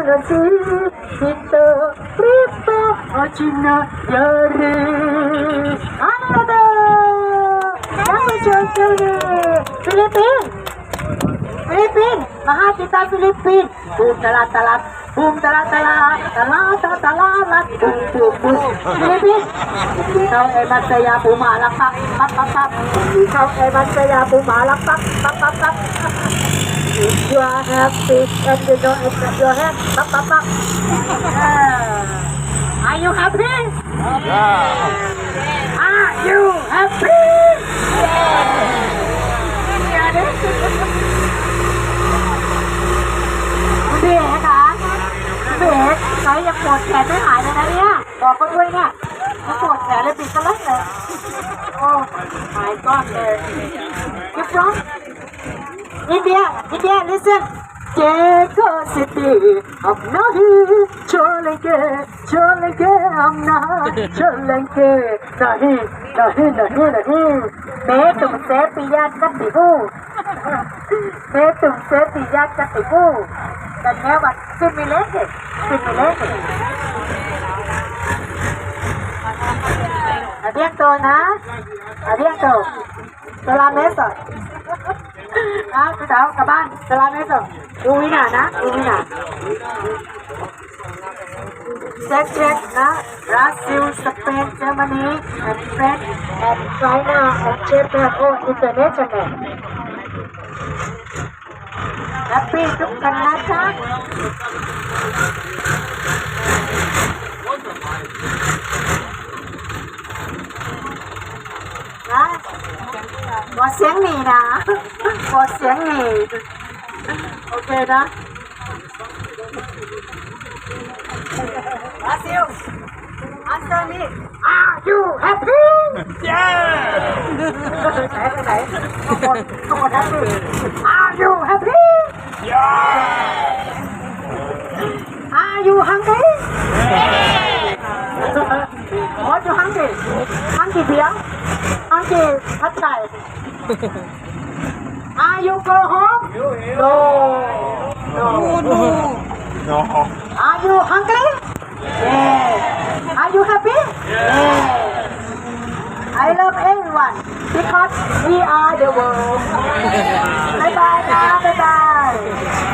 kita Prita Acina Yare Anada kita Kau hebat saya bumalak pak Pak pak pak Kau hebat saya bumalak pak Pak pak pak If you are happy and you don't accept your hand, pap, pap, pap. Ah. Are you happy? Are you happy? คุณพี่เอ๋คะคุณพี่เอ๋ใช้ยังปวดแขนไม่หายเลยนะเนี่ยบอกเขาด้วยเนี่ยมันปวดแขนเลยปิดกันเลยเลยโอ้ my god เลย you from India India listen Jeko city of nahi cholenge cholenge hum na cholenge nahi nahi nahi nahi मैं तुमसे पिया करती हूँ मैं तुमसे पिया करती हूँ धन्यवाद फिर मिलेंगे फिर मिलेंगे Abiento na Abiento Salameso นะคุณสาวกลับบ้านสลาเมสดูวินานะดูวินาเช็คเช็คนะบราซิลสเปนเยอรมนีแอนด์เฟรนซ์แอนด์ไชน่าแอนด์เจแปนโออินเตอร์เนชั่นแนลแฮปปี้ทุกคนนะจ๊ะ นะขอเสียงหนีนะขอเสียงหนีโอเคนะ Brazil, answer me. Are you happy? Yeah. ไหนไปไหนทุกคนทุกคน happy. Are you happy? Yeah. Are you hungry? What you hungry? Hungry beer? Hungry ผัด Uncle, what ah, you go home? No. No. No. No. Are you hungry? Yes. Are you happy? Yes. I love everyone because we are the world. bye bye bye bye.